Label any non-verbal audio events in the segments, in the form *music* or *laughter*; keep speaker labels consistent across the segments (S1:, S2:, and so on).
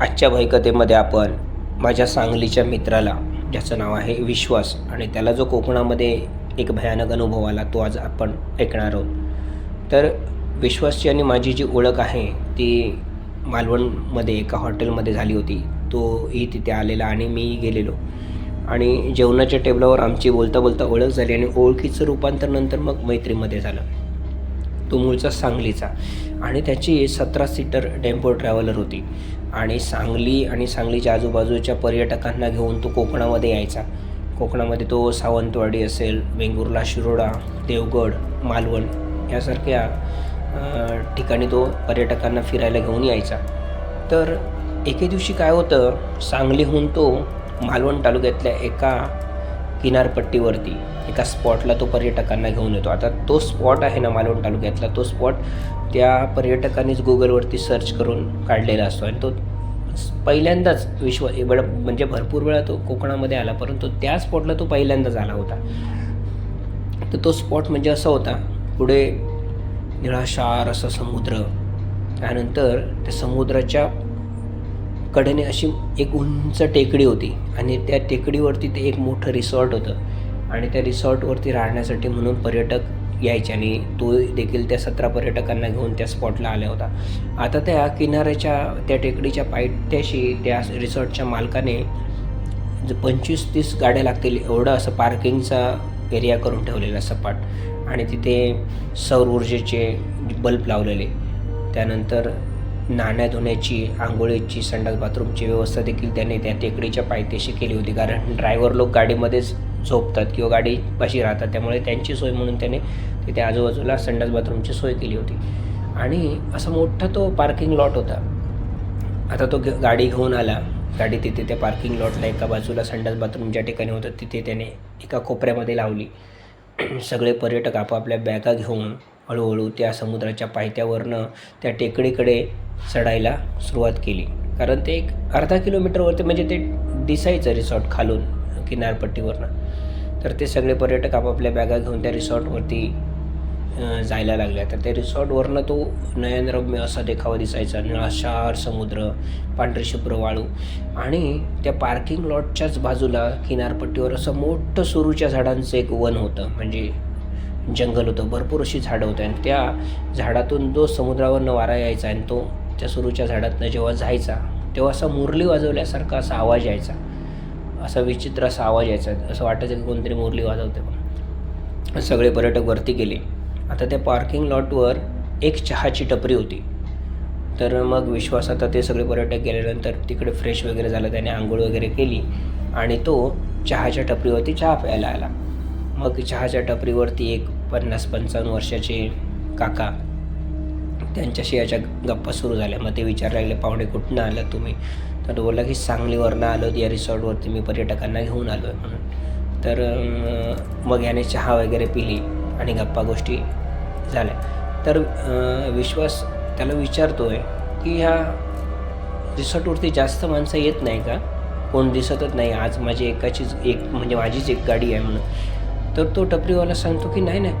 S1: आजच्या भयकथेमध्ये आपण माझ्या सांगलीच्या मित्राला ज्याचं नाव आहे विश्वास आणि त्याला जो कोकणामध्ये एक भयानक अनुभव आला तो आज आपण ऐकणार आहोत. तर विश्वासची आणि माझी जी ओळख आहे ती मालवणमध्ये एका हॉटेलमध्ये झाली होती. तोही तिथे आलेला आणि मी गेलेलो. आणि जेवणाच्या टेबलावर आमची बोलता बोलता ओळख झाली आणि ओळखीचं रूपांतर नंतर मग मैत्रीमध्ये झालं. तो मूळचा सांगलीचा आणि त्याची सतरा सीटर टेम्पो ट्रॅव्हलर होती. आणि सांगली आणि सांगलीच्या आजूबाजूच्या पर्यटकांना घेऊन तो कोकणामध्ये यायचा. कोकणामध्ये तो सावंतवाडी असेल वेंगुर्ला शिरोडा देवगड मालवण यासारख्या ठिकाणी तो पर्यटकांना फिरायला घेऊन यायचा. तर एके दिवशी काय होतं सांगलीहून तो मालवण तालुक्यातल्या एका किनारपट्टीवरती एका स्पॉटला तो पर्यटकांना घेऊन येतो. आता तो स्पॉट आहे ना मालवण तालुक्यातला तो स्पॉट त्या पर्यटकांनीच गुगलवरती सर्च करून काढलेला असतो. आणि तो पहिल्यांदाच विश्व एवढं म्हणजे भरपूर वेळा तो कोकणामध्ये आला परंतु त्या स्पॉटला तो पहिल्यांदाच आला होता. तर तो स्पॉट म्हणजे असा होता पुढे निळाशार असा समुद्र त्यानंतर त्या समुद्राच्या कडेने अशी एक उंच टेकडी होती. आणि त्या टेकडीवरती ते एक मोठं रिसॉर्ट होतं. आणि त्या रिसॉर्टवरती राहण्यासाठी म्हणून पर्यटक यायचे आणि तो देखील त्या सतरा पर्यटकांना घेऊन त्या स्पॉटला आला होता आता त्या किनाऱ्याच्या त्या टेकडीच्या पायथ्याशी त्या रिसॉर्टच्या मालकाने पंचवीस तीस गाड्या लागतील एवढं असं पार्किंगचा एरिया करून ठेवलेला सपाट. आणि तिथे सौर ऊर्जेचे बल्ब लावलेले. त्यानंतर नाण्या धुण्याची आंघोळीची संडास बाथरूमची व्यवस्था देखील त्याने त्या टेकडीच्या पायथ्याशी केली होती. कारण ड्रायव्हर लोक गाडीमध्येच झोपतात किंवा गाडी पाशी राहतात. त्यामुळे त्यांची सोय म्हणून त्याने तिथे आजूबाजूला संडास बाथरूमची सोय केली होती. आणि असा मोठा तो पार्किंग लॉट होता. आता तो गाडी घेऊन आला. गाडी तिथे त्या पार्किंग लॉटला एका बाजूला संडास बाथरूम ज्या ठिकाणी होतं तिथे त्याने एका कोपऱ्यामध्ये लावली. *clears throat* सगळे पर्यटक आपापल्या बॅगा घेऊन हळूहळू त्या समुद्राच्या पायथ्यावरनं त्या टेकडीकडे चढायला सुरुवात केली. कारण ते एक अर्धा किलोमीटरवरती म्हणजे ते दिसायचं रिसॉर्ट खालून किनारपट्टीवरनं. तर ते सगळे पर्यटक आपापल्या बॅगा घेऊन त्या रिसॉर्टवरती जायला लागल्या तर त्या रिसॉर्टवरनं तो नयनरम्य असा देखावा दिसायचा. निळाशार समुद्र पांढरे शुभ्र वाळू आणि त्या पार्किंग लॉटच्याच बाजूला किनारपट्टीवर असं मोठं सुरूच्या झाडांचं एक वन होतं. म्हणजे जंगल होतं. भरपूर अशी झाडं होती. आणि त्या झाडातून जो समुद्रावरनं वारा यायचा आणि तो त्या सुरूच्या झाडातनं जेव्हा जायचा तेव्हा असा मुरली वाजवल्यासारखा असा आवाज यायचा. असा विचित्र असा आवाज यायचा. असं वाटायचं की कोणतरी मुरली वाजवते पण सगळे पर्यटक वरती गेले. आता त्या पार्किंग लॉटवर एक चहाची टपरी होती. तर मग विश्वास आता ते सगळे पर्यटक गेल्यानंतर तिकडे फ्रेश वगैरे झालं. त्याने आंघोळ वगैरे केली आणि तो चहाच्या टपरीवरती चहा प्यायला आला. मग चहाच्या टपरीवरती एक पन्नास पंचावन्न वर्षाचे काका त्यांच्याशी याच्या गप्पा सुरू झाल्या. मग ते विचारायला लागले पाहुणे कुठनं आलं तुम्ही? तर तो बोलला की सांगलीवरनं आलो या रिसॉर्टवरती मी पर्यटकांना घेऊन आलो आहे म्हणून. तर मग याने चहा वगैरे पिली आणि गप्पा गोष्टी झाल्या. तर विश्वास त्याला विचारतो आहे की ह्या रिसॉर्टवरती जास्त माणसं येत नाही का? कोण दिसतच नाही. आज माझी एकाचीच एक म्हणजे माझीच एक गाडी आहे म्हणून. तर तो टपरीवाला सांगतो की नाही नाही.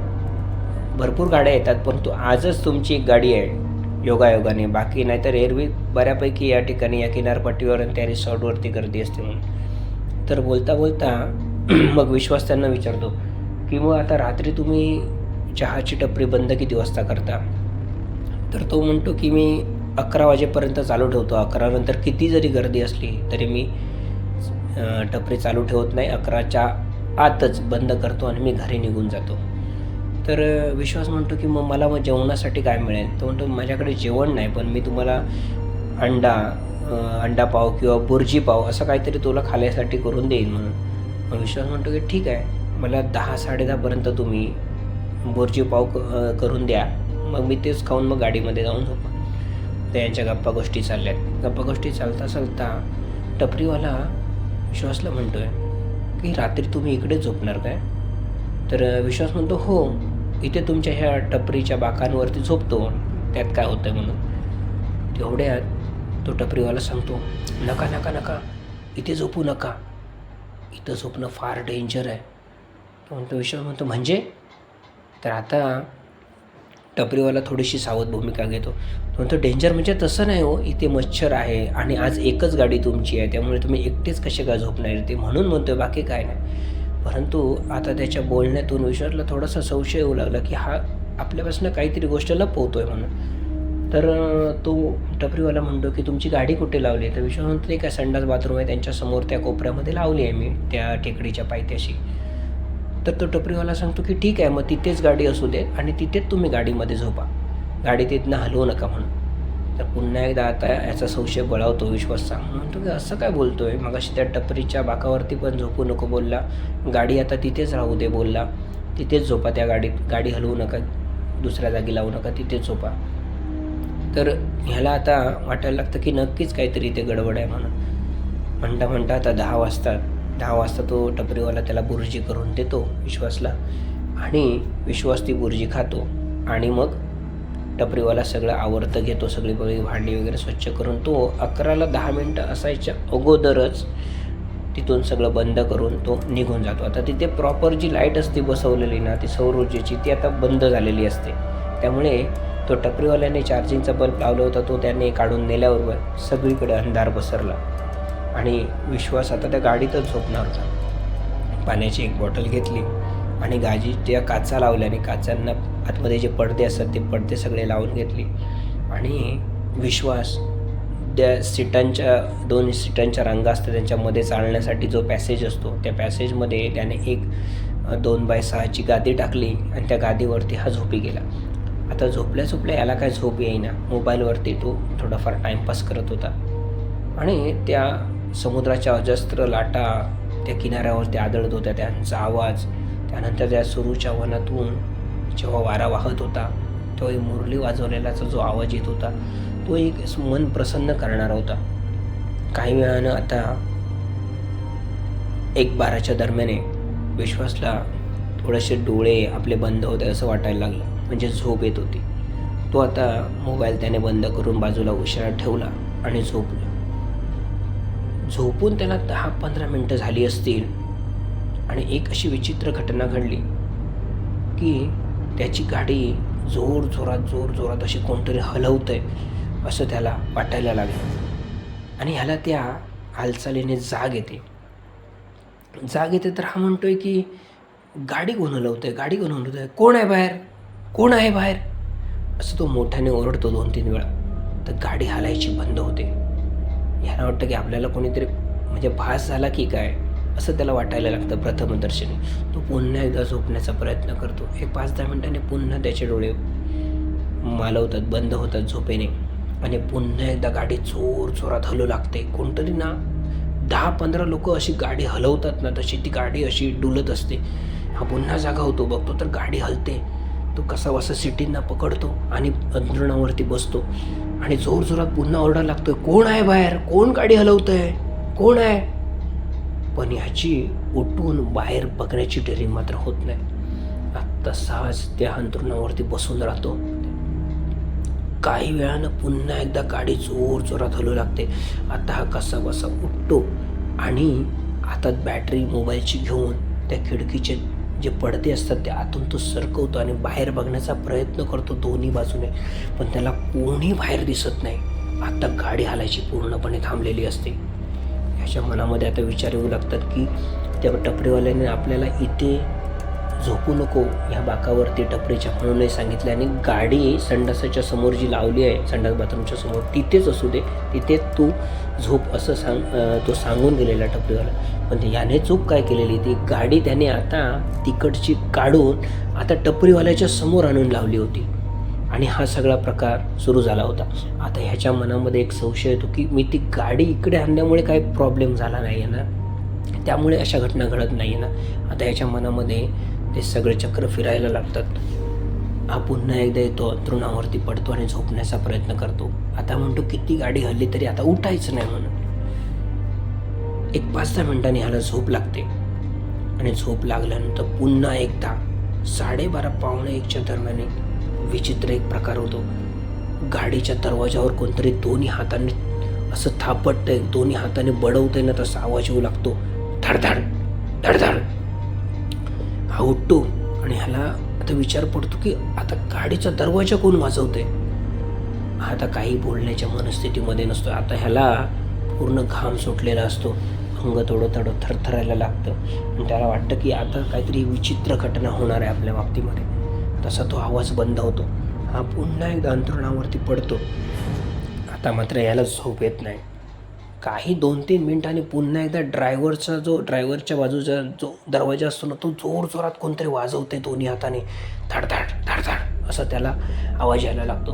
S1: भरपूर गाड्या येतात परंतु आजच तुमची एक गाडी आहे. योगायोगाने. बाकी नाहीतर एरवी बऱ्यापैकी या ठिकाणी या किनारपट्टीवर आणि त्या रिसॉर्टवरती गर्दी असते म्हणून. तर बोलता बोलता *clears throat* मग विश्वास त्यांना विचारतो की मग आता रात्री तुम्ही चहाची टपरी बंद किती वाजता करता? तर तो म्हणतो की मी अकरा वाजेपर्यंत चालू ठेवतो. अकरा नंतर किती जरी गर्दी असली तरी मी टपरी चालू ठेवत नाही. अकराच्या आतच बंद करतो आणि मी घरी निघून जातो. तर विश्वास म्हणतो की मग मला मग जेवणासाठी काय मिळेल? तो म्हणतो माझ्याकडे जेवण नाही पण मी तुम्हाला अंडा अंडा पाव किंवा बुर्जी पाव असं काहीतरी तुला खाण्यासाठी करून देईन म्हणून. मग विश्वास म्हणतो की ठीक आहे मला दहा साडेदहापर्यंत तुम्ही बुर्जी पाव क- करून द्या. मग मी तेच खाऊन मग गाडीमध्ये जाऊन झोपा. तर यांच्या गप्पा गोष्टी चालल्यात. गप्पा गोष्टी चालता चालता टपरीवाला विश्वासला म्हणतोय की रात्री तुम्ही इकडे झोपणार काय? तर विश्वास म्हणतो हो. इथे तुमच्या ह्या टपरीच्या बाकांवरती झोपतो. त्यात काय होतं म्हणून? तेवढ्यात तो टपरीवाला सांगतो नका नका नका. इथे झोपू नका. इथं झोपणं फार डेंजर आहे. तो म्हणतो विश्वास म्हणतो म्हणजे? तर आता टपरीवाला थोडीशी सावध भूमिका घेतो. तो म्हणतो डेंजर म्हणजे तसं नाही हो. इथे मच्छर आहे आणि आज एकच गाडी तुमची आहे. त्यामुळे तुम्ही एकटेच कसे काय झोपणार? ते म्हणून म्हणतो बाकी काय नाही. परंतु आता त्याच्या बोलण्यातून विश्वासला थोडासा संशय येऊ लागला की हा आपल्यापासून काहीतरी गोष्ट लपवतो आहे म्हणून. तर तो टपरीवाला म्हणतो की तुमची गाडी कुठे लावली? आहे तर विश्व म्हणतो "ते काय संडास बाथरूम आहे त्यांच्यासमोर त्या कोपऱ्यामध्ये लावली आहे मी त्या टेकडीच्या पायथ्याशी. तर तो टपरीवाला सांगतो की ठीक आहे मग तिथेच गाडी असू दे आणि तिथेच तुम्ही गाडीमध्ये झोपा. गाडी तिथनं हलवू नका म्हणून. तर पुन्हा एकदा आता याचा संशय बळावतो विश्वास सांग. म्हणतो की असं काय बोलतोय? मग अशी त्या टपरीच्या बाकावरती पण झोपू नको बोलला. गाडी आता तिथेच राहू दे बोलला. तिथेच झोपा त्या गाडीत. गाडी हलवू नका. दुसऱ्या जागी लावू नका. तिथेच झोपा. तर ह्याला आता वाटायला लागतं की नक्कीच काहीतरी इथे गडबड आहे म्हणून. म्हणता म्हणता आता दहा वाजता दहा वाजता तो टपरीवाला त्याला बुर्जी करून देतो विश्वासला. आणि विश्वास ती बुर्जी खातो. आणि मग टपरीवाला सगळं आवर्त घेतो सगळी बळी भांडी वगैरे स्वच्छ करून तो अकराला दहा मिनटं असायच्या अगोदरच तिथून सगळं बंद करून तो निघून जातो. आता तिथे प्रॉपर जी लाइट असते बसवलेली ना ती सौर ऊर्जेची ती आता बंद झालेली असते. त्यामुळे तो टपरीवाल्याने चार्जिंगचा बल्ब लावला होता तो त्याने काढून नेल्याबरोबर सगळीकडे अंधार पसरला. आणि विश्वास आता त्या गाडीतच झोपणार होता. पाण्याची एक बॉटल घेतली. आणि गाजी त्या काचा लावल्याने काचांना आतमध्ये जे पडदे असतात ते पडदे सगळे लावून घेतले. आणि विश्वास त्या सीटांच्या दोन सीटांच्या रांगा असतात त्यांच्यामध्ये चालण्यासाठी जो पॅसेज असतो त्या पॅसेजमध्ये त्याने एक दोन बाय सहाची गादी टाकली आणि त्या गादीवरती हा झोपी गेला. आता झोपल्या झोपल्या याला काय झोप येईना. मोबाईलवरती तो थोडाफार टाईमपास करत होता. आणि त्या समुद्राच्या अजस्त्र लाटा त्या किनाऱ्यावरती आदळत होत्या. त्यांचा आवाज त्यानंतर त्या सुरूच्या वनातून जेव्हा वारा वाहत होता तो एक मुरली वाजवलेलाचा जो आवाज येत होता तो एक मन प्रसन्न करणारा होता. काही वेळानं आता एक बाराच्या दरम्याने विश्वासला थोडेसे डोळे आपले बंद होते असं वाटायला लागलं. म्हणजे झोप येत होती. तो आता मोबाईल त्याने बंद करून बाजूला उशिरा ठेवला आणि झोपला. झोपून त्याला दहा पंधरा मिनटं झाली असतील आणि एक अशी विचित्र घटना घडली की त्याची गाडी जोर जोरात जोर जोरात अशी कोणतरी हलवतंय असं त्याला वाटायला लागलं. आणि ह्याला त्या हालचालीने जाग येते. जाग येते तर हा म्हणतोय की गाडी कोण आहे गाडी कोण आहे कोण आहे बाहेर? कोण आहे बाहेर? असं तो मोठ्याने ओरडतो दोन तीन वेळा. तर गाडी हलायची बंद होते. ह्याला वाटतं की आपल्याला कोणीतरी म्हणजे भास झाला की काय? असं त्याला वाटायला लागतं प्रथमदर्शनी. तो पुन्हा एकदा झोपण्याचा प्रयत्न करतो. एक पाच दहा मिनिटांनी पुन्हा त्याचे डोळे मालवतात बंद होतात झोपेने. आणि पुन्हा एकदा गाडी जोर जोरात हलू लागते. कोणतरी ना दहा पंधरा लोक अशी गाडी हलवतात ना तशी ती गाडी अशी डुलत असते. हा पुन्हा जागा होतो बघतो तर गाडी हलते. तो कसा वसा सिटींना पकडतो आणि अंतरुणावरती बसतो. आणि जोर जोरात पुन्हा ओरडा लागतोय कोण आहे बाहेर? कोण गाडी हलवतंय? कोण आहे? पण ह्याची उठून बाहेर बघण्याची डेअरिंग मात्र होत नाही. तसाच त्या अंतरुणावरती बसून राहतो. काही वेळानं पुन्हा एकदा गाडी जोर जोरात हलू लागते. आता हा कसा बसा उठतो आणि हातात बॅटरी मोबाईलची घेऊन त्या खिडकीचे जे पडदे असतात ते आतून तो सरकवतो आणि बाहेर बघण्याचा प्रयत्न करतो दोन्ही बाजूने. पण त्याला कोणी बाहेर दिसत नाही. आता गाडी हालायची पूर्णपणे थांबलेली असते. अशा मनामध्ये आता विचार येऊ लागतात की त्या टपरीवाल्याने आपल्याला इथे झोपू नको ह्या बाकावरती टपरीच्या म्हणूनही सांगितलं आणि गाडी संडासाच्या समोर जी लावली आहे संडास बाथरूमच्या समोर तिथेच असू दे तिथेच तू झोप असं सांग तो सांगून गेलेला टपरीवाला. पण याने चूक काय केलेली? ती गाडी त्याने आता तिकडची काढून आता टपरीवाल्याच्या समोर आणून लावली होती. आणि हा सगळा प्रकार सुरू झाला होता. आता ह्याच्या मनामध्ये एक संशय येतो की मी ती गाडी इकडे आणल्यामुळे काही प्रॉब्लेम झाला नाही आहे ना? त्यामुळे अशा घटना घडत नाही आहे ना? आता ह्याच्या मनामध्ये ते सगळे चक्र फिरायला लागतात. हा पुन्हा एकदा येतो अंतरुणावरती पडतो आणि झोपण्याचा प्रयत्न करतो. आता म्हणतो किती गाडी हल्ली तरी आता उठायचं नाही म्हणून. एक पाच दहा मिनिटांनी ह्याला झोप लागते. आणि झोप लागल्यानंतर पुन्हा एकदा साडेबारा पावणे एकच्या दरम्यान विचित्र एक प्रकार होतो. गाडीच्या दरवाजावर कोणतरी दोन्ही हाताने असं थापटतंय दोन्ही हाताने बडवतंय ना तसा आवाज येऊ लागतो. धडधड धडधड हा उठतो आणि ह्याला आता विचार पडतो की आता गाडीचा दरवाजा कोण वाजवतंय? आता काही बोलण्याच्या मनस्थितीमध्ये नसतो. आता ह्याला पूर्ण घाम सुटलेला असतो. अंग थोडं थोडं थरथरायला लागतं. आणि त्याला वाटतं की आता काहीतरी विचित्र घटना होणार आहे आपल्या बाबतीमध्ये. तसा तो आवाज बंद होतो. हा पुन्हा एकदा अंतरुणावरती पडतो. आता मात्र याला झोप येत नाही. काही दोन तीन मिनिटांनी पुन्हा एकदा ड्रायव्हरचा जो ड्रायव्हरच्या बाजूचा जो दरवाजा असतो ना तो जोर जोरात कोणतरी वाजवते दोन्ही हाताने. धडधड धडधड असा त्याला आवाज यायला लागतो.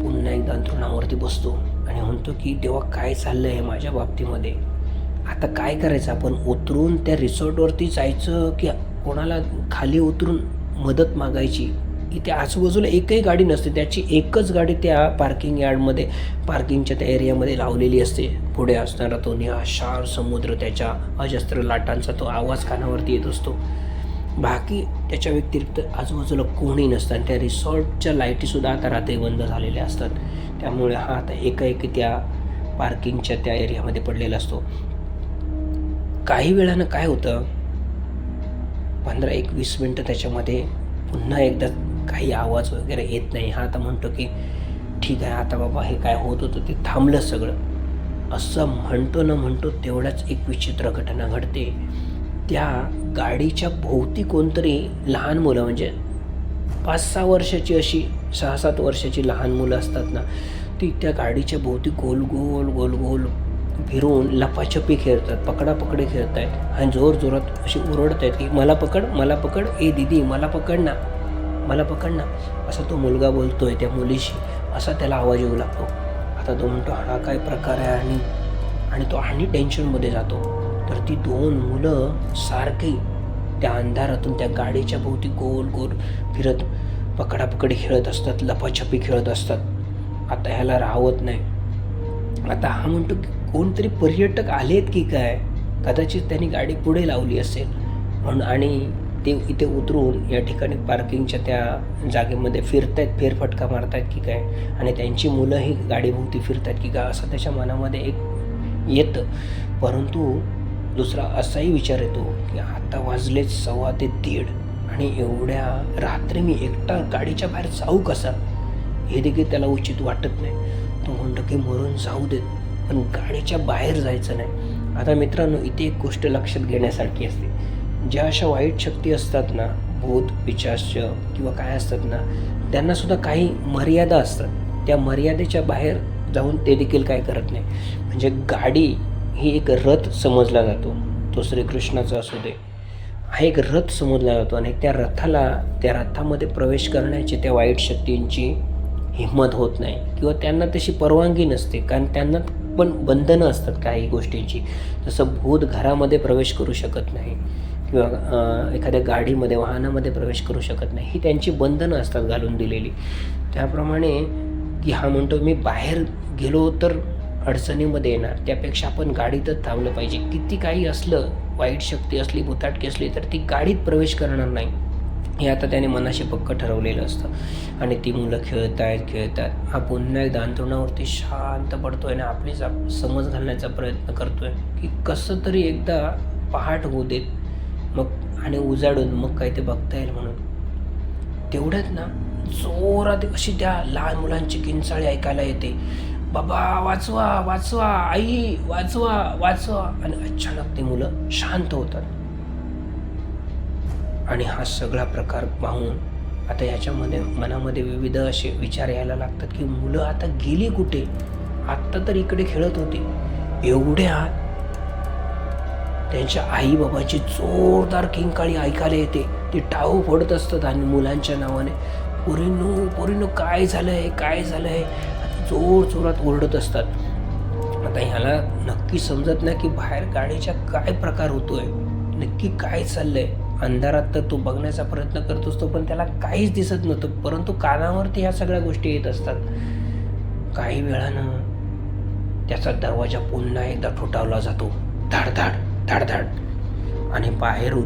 S1: पुन्हा एकदा अंतरुणावरती बसतो आणि म्हणतो की तेव्हा काय चाललं आहे माझ्या बाबतीमध्ये? आता काय करायचं? आपण उतरून त्या रिसॉर्टवरती जायचं की कोणाला खाली उतरून मदत मागायची. इथे आजूबाजूला एकही गाडी नसते. त्याची एकच गाडी त्या पार्किंग यार्डमध्ये पार्किंगच्या त्या एरियामध्ये लावलेली असते. पुढे असणारा तो निहाशार समुद्र त्याच्या अजस्त्र लाटांचा तो आवाज कानावरती येत असतो. बाकी त्याच्या व्यतिरिक्त आजूबाजूला कोणी नसतं आणि त्या रिसॉर्टच्या लाईटीसुद्धा आता रात्री बंद झालेल्या असतात. त्यामुळे हा आता एकाएकी त्या पार्किंगच्या त्या एरियामध्ये पडलेला असतो. काही वेळानं काय होतं? पंधरा एक वीस मिनटं त्याच्यामध्ये पुन्हा एकदा काही आवाज वगैरे येत नाही. हा आता म्हणतो की ठीक आहे आता बाबा हे काय होत होतं ते थांबलं सगळं. असं म्हणतो न म्हणतो तेवढ्याच एक विचित्र घटना घडते. त्या गाडीच्या भोवती कोणतरी लहान मुलं म्हणजे पाच सहा वर्षाची अशी सहा सात वर्षाची लहान मुलं असतात ना ती त्या गाडीच्या भोवती गोल गोल गोल गोल फिरून लपाछपी खेळतात पकडापकडी खेळत आहेत आणि जोर जोरात अशी ओरडत आहेत की मला पकड मला पकड ए दिदी मला पकड ना मला पकड ना. असा तो मुलगा बोलतोय त्या मुलीशी. असा त्याला आवाज येऊ लागतो. आता तो म्हणतो हा काय प्रकार आहे आणि आणि तो आणि टेन्शनमध्ये जातो. तर ती दोन मुलं सारखी त्या अंधारातून त्या गाडीच्या भोवती गोल गोल फिरत पकडापकडी खेळत असतात लपाछपी खेळत असतात. आता ह्याला राहत नाही. आता हा म्हणतो की कोणतरी पर्यटक आलेत की काय? कदाचित त्यांनी गाडी पुढे लावली असेल. म्हणून आणि ते इथे उतरून या ठिकाणी पार्किंगच्या त्या जागेमध्ये फिरतायत फेरफटका मारतायत की काय? आणि त्यांची मुलंही गाडीभोवती फिरतायत की काय? असं त्याच्या मनामध्ये एक येतं. परंतु दुसरा असाही विचार येतो की आता वाजले सव्वा ते दीड आणि एवढ्या रात्री मी एकटा गाडीच्या बाहेर जाऊ कसा? हे देखील त्याला उचित वाटत नाही. तो म्हणतो की मरून जाऊ देत. पण गाडीच्या बाहेर जायचं नाही. आता मित्रांनो इथे एक गोष्ट लक्षात घेण्यासारखी असते. ज्या अशा वाईट शक्ती असतात ना भूत पिचाश्य किंवा काय असतात ना त्यांनासुद्धा काही मर्यादा असतात. त्या मर्यादेच्या बाहेर जाऊन ते देखील काय करत नाही. म्हणजे गाडी ही एक रथ समजला जातो. तो श्रीकृष्णाचा असू दे. हा एक रथ समजला जातो आणि त्या रथाला त्या रथामध्ये प्रवेश करण्याची त्या वाईट शक्तींची हिंमत होत नाही. किंवा त्यांना तशी परवानगी नसते. कारण त्यांना पण बंधनं असतात काही गोष्टींची. जसं भूत घरामध्ये प्रवेश करू शकत नाही. किंवा एखाद्या गाडीमध्ये वाहनामध्ये प्रवेश करू शकत नाही. ही त्यांची बंधनं असतात घालून दिलेली. त्याप्रमाणे की हा म्हणतो मी बाहेर गेलो तर अडचणीमध्ये येणार. त्यापेक्षा आपण गाडीतच थांबलं पाहिजे. किती काही असलं वाईट शक्ती असली भुताटकी असली तर ती गाडीत प्रवेश करणार नाही. हे आता त्याने मनाशी पक्क ठरवलेलं असतं. आणि ती मुलं खेळत आहेत खेळत आहेत हा पुन्हा एकदा अंतरुणावरती शांत पडतो आहे आणि आपली जा समज घालण्याचा प्रयत्न करतो आहे की कसं तरी एकदा पहाट होऊ देत मग आणि उजाडून मग काय ते बघता येईल म्हणून. तेवढ्यात ना जोरात अशी त्या लहान मुलांची किंचाळी ऐकायला येते. बाबा वाचवा वाचवा आई वाचवा वाचवा. आणि अचानक ती मुलं शांत होतात. आणि हा सगळा प्रकार पाहून आता याच्यामध्ये मनामध्ये विविध असे विचार यायला लागतात की मुलं आता गेली कुठे? आत्ता तर इकडे खेळत होती. एवढ्या त्यांच्या आई बाबाची जोरदार किंकाळी ऐकायला येते. ती टाऊ फोडत असतात आणि मुलांच्या नावाने पोरीनो पोरीनो काय झालं आहे काय झालंय? जोर जोरात ओरडत असतात. आता ह्याला नक्की समजत नाही की बाहेर गाडीच्या काय प्रकार होतोय? नक्की काय चाललंय? अंधारात तर तो बघण्याचा प्रयत्न करत असतो पण त्याला काहीच दिसत नव्हतं. परंतु कानावरती ह्या सगळ्या गोष्टी येत असतात. काही वेळानं त्याचा दरवाजा पुन्हा एकदा ठोठावला जातो. धाडधाड धाड धाड. आणि बाहेरून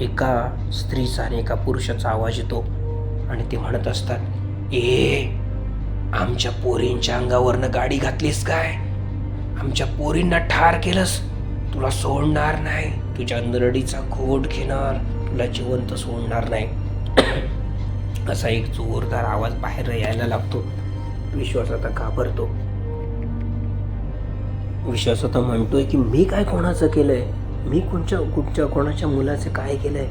S1: एका स्त्रीचा आणि एका पुरुषाचा आवाज येतो. आणि ते म्हणत असतात ए आमच्या पोरींच्या अंगावरनं गाडी घातलीस काय? आमच्या पोरींना ठार केलंस. तुला सोडणार नाही. तुझ्या नरडीचा घोट घेणार तुला जिवंत सोडणार नाही. *clears throat* असा एक जोरदार आवाज बाहेर यायला लागतो. विश्वास आता घाबरतो. विश्वास आता म्हणतोय की मी काय कोणाचं केलंय? मी कोणच्या कुठच्या कोणाच्या मुलाचं काय केलंय?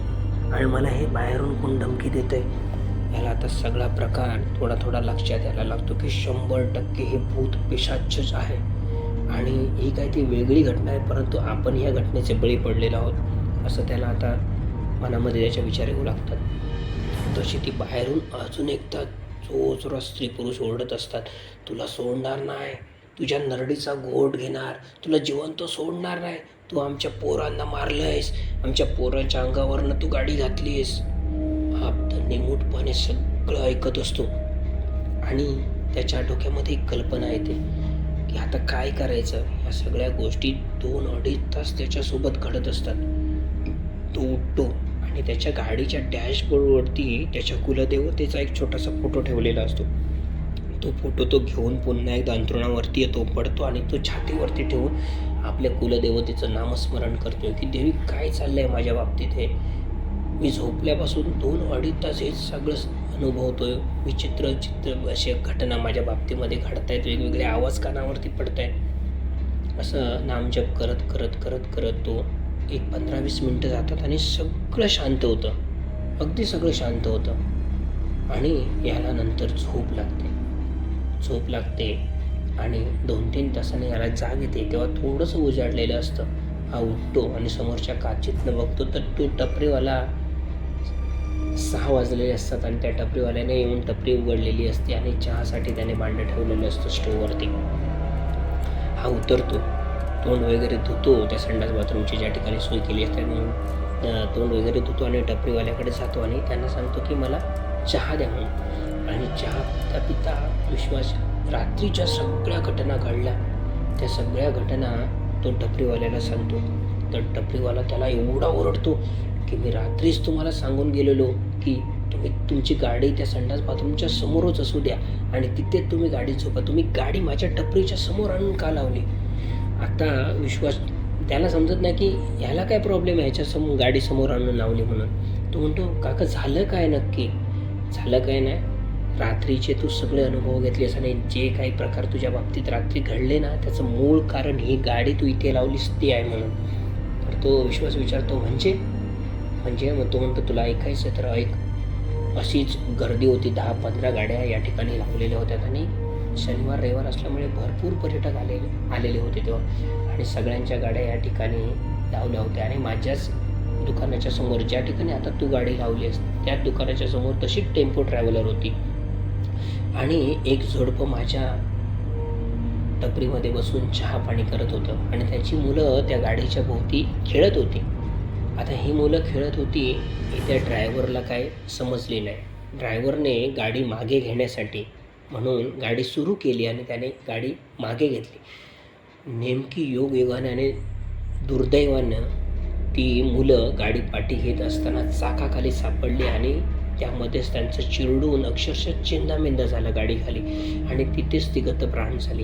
S1: आणि मला हे बाहेरून कोण धमकी देतंय? याला आता सगळा प्रकार थोडा थोडा लक्षात यायला लागतो की शंभर टक्के हे भूत पिशाचच आहे. आणि ही काय ती वेगळी घटना आहे परंतु आपण या घटनेचे बळी पडलेलो आहोत असं त्याला आता मनामध्ये त्याच्या विचार येऊ लागतात. तशी ती बाहेरून अजून एकदा जो जोरा स्त्री पुरुष ओरडत असतात तुला सोडणार नाही तुझ्या नरडीचा घोट घेणार तुला जिवंत सोडणार नाही तू आमच्या पोरांना मारलंयस आमच्या पोरांच्या अंगावरनं तू गाडी घातलीस हा तर निमूटपणे सगळं ऐकत असतो. आणि त्याच्या डोक्यामध्ये एक कल्पना येते की आता काय करायचं? या सगळ्या गोष्टी दोन अडीच तास त्याच्यासोबत घडत असतात. तो उठतो आणि त्याच्या गाडीच्या डॅशबोर्डवरती त्याच्या कुलदेवतेचा एक छोटासा फोटो ठेवलेला असतो. तो फोटो तो घेऊन पुन्हा एकदा अंतरुणावरती येतो पडतो आणि तो छातीवरती ठेवून आपल्या कुलदेवतेचं नामस्मरण करतो की देवी काय चाललंय माझ्या बाबतीत हे? मी झोपल्यापासून दोन अडीच तास हे सगळं अनुभवतो विचित्र चित्र अशा घटना माझ्या बाबतीमध्ये घडत आहेत वेगवेगळे आवाज कानावरती पडतायत. असं नामजप करत करत करत करत तो एक पंधरा वीस मिनटं जातात आणि सगळं शांत होतं. अगदी सगळं शांत होतं. आणि याला नंतर झोप लागते. झोप लागते आणि दोन तीन तासाने याला जाग येते. तेव्हा थोडंसं उजाडलेलं असतं. हा उठतो आणि समोरच्या काचीतनं बघतो तर तो टपरीवाला सहा वाजलेले असतात आणि त्या टपरीवाल्याने येऊन टपरी उघडलेली असते आणि चहासाठी त्याने भांडं ठेवलेलं असतं स्टोववरती हा उतरतो. तोंड वगैरे धुतो. त्या संडास बाथरूमची ज्या ठिकाणी सोय केली असते म्हणून तोंड वगैरे धुतो आणि टपरीवाल्याकडे जातो आणि त्यांना सांगतो की मला चहा द्या म्हणून. आणि चहा पिता पिता विश्वास रात्रीच्या सगळ्या घटना घडल्या. त्या सगळ्या घटना तो टपरीवाल्याला सांगतो. तर टपरीवाला त्याला एवढा ओरडतो की मी रात्रीच तुम्हाला सांगून गेलेलो की तुम्ही तुमची गाडी त्या संडास बाथरूमच्या समोरच असू द्या आणि तिथे तुम्ही गाडी झोपा. तुम्ही गाडी माझ्या टपरीच्या समोर आणून का लावली? आता विश्वास त्याला समजत नाही की ह्याला काय प्रॉब्लेम आहे ह्याच्यासमोर गाडी समोर आणून लावली म्हणून. तो म्हणतो काका झालं काय नक्की? झालं काय नाही. रात्रीचे तू सगळे अनुभव घेतलेस आणि जे काही प्रकार तुझ्या बाबतीत रात्री घडले ना त्याचं मूळ कारण ही गाडी तू इथे लावलीस ती आहे म्हणून. तर तो विश्वास विचारतो म्हणजे? म्हणजे मग तो म्हणतो तुला ऐकायचं तर ऐक. अशीच गर्दी होती दहा पंधरा गाड्या या ठिकाणी लावलेल्या होत्या. आणि शनिवार रविवार असल्यामुळे भरपूर पर्यटक आले आलेले होते तेव्हा. आणि सगळ्यांच्या गाड्या या ठिकाणी लावल्या होत्या. आणि माझ्याच दुकानाच्या समोर ज्या ठिकाणी आता तू गाडी लावली आहेस त्याच दुकानाच्या समोर तशीच टेम्पो ट्रॅव्हलर होती. आणि एक झोडपं माझ्या टपरीमध्ये बसून चहा पाणी करत होतं. आणि त्याची मुलं त्या गाडीच्या भोवती खेळत होती. आता ही मुलं खेळत होती हे त्या ड्रायव्हरला काय समजले नाही. ड्रायव्हरने गाडी मागे घेण्यासाठी म्हणून गाडी सुरू केली आणि त्याने गाडी मागे घेतली. नेमकी योगयोगाने आणि दुर्दैवानं ती मुलं गाडी पाठी घेत असताना चाकाखाली सापडली आणि त्यामध्येच त्यांचं चिरडून अक्षरशः चिंदामिंदा झालं गाडीखाली आणि तिथेच ती गतप्राण झाली.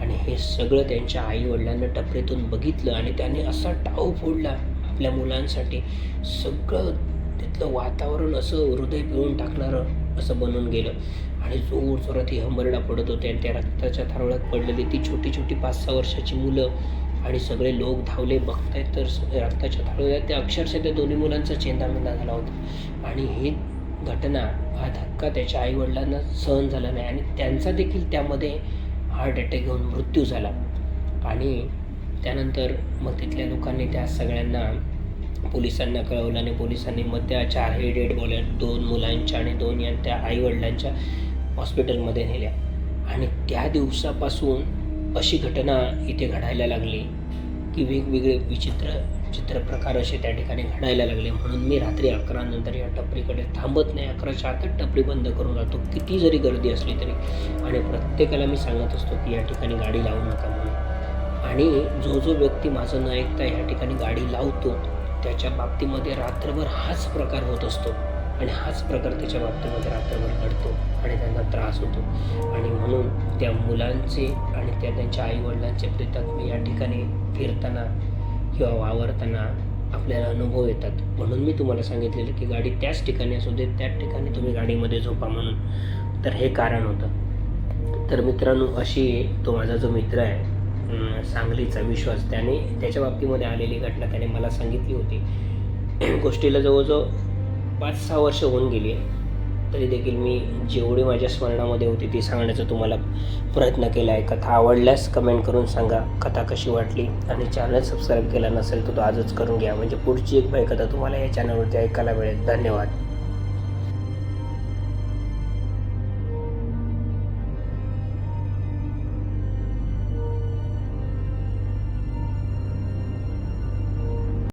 S1: आणि हे सगळं त्यांच्या आईवडिलांना टपरीतून बघितलं आणि त्याने असा टाव फोडला. आपल्या मुलांसाठी सगळं तिथलं वातावरण असं हृदय पिळून टाकणारं असं बनून गेलं. आणि जोर जोरात ही हंबरडा पडत होते आणि त्या रक्ताच्या थारोळ्यात पडलेली ती छोटी छोटी पाच सहा वर्षाची मुलं आणि सगळे लोक धावले. बघतायत तर रक्ताच्या थारोळ्यात त्या अक्षरशः त्या दोन्ही मुलांचा चेंदामेंदा झाला होता. आणि ही घटना हा धक्का त्याच्या आईवडिलांना सहन झाला नाही आणि त्यांचा देखील त्यामध्ये हार्ट अटॅक घेऊन मृत्यू झाला. आणि त्यानंतर मग तिथल्या लोकांनी त्या सगळ्यांना पोलिसांना कळवलं आणि पोलिसांनी मग त्या चारही डेड बॉल्या दोन मुलांच्या आणि दोन या त्या आईवडिलांच्या हॉस्पिटलमध्ये नेल्या. आणि त्या दिवसापासून अशी घटना इथे घडायला लागली की वेगवेगळे विचित्र चित्रप्रकार असे त्या ठिकाणी घडायला लागले. म्हणून मी रात्री अकरा नंतर या टपरीकडे थांबत नाही. अकराच्या आतच टपरी बंद करून जातो किती जरी गर्दी असली तरी. आणि प्रत्येकाला मी सांगत असतो की या ठिकाणी गाडी लावू नका म्हणून. आणि जो जो व्यक्ती माझं न ऐकता या ठिकाणी गाडी लावतो त्याच्या बाबतीमध्ये रात्रभर हाच प्रकार होत असतो आणि हाच प्रकार त्याच्या बाबतीमध्ये रात्रभर घडतो आणि त्यांना त्रास होतो. आणि म्हणून त्या मुलांचे आणि त्या त्यांच्या आईवडिलांचे प्रेतक मी या ठिकाणी फिरताना किंवा वावरताना आपल्याला अनुभव येतात. म्हणून मी तुम्हाला सांगितलेलं की गाडी त्याच ठिकाणी असू दे त्याच ठिकाणी तुम्ही गाडीमध्ये झोपा म्हणून. तर हे कारण होतं. तर मित्रांनो अशी तो माझा जो मित्र आहे सांगलीचा विश्वास. त्याने त्याच्या बाबतीमध्ये आलेली घटना त्याने मला सांगितली होती. *clears throat* गोष्टीला जवळजवळ पाच सहा वर्ष होऊन गेली आहे. तरी देखील मी जेवढी माझ्या स्मरणामध्ये होती ती सांगण्याचा तुम्हाला प्रयत्न केला आहे. कथा आवडल्यास कमेंट करून सांगा. कथा कशी वाटली? आणि चॅनल सबस्क्राईब केला नसेल तर तो आजच करून घ्या. म्हणजे पुढची एक बाई कथा तुम्हाला या चॅनलवरती ऐकायला मिळेल. धन्यवाद.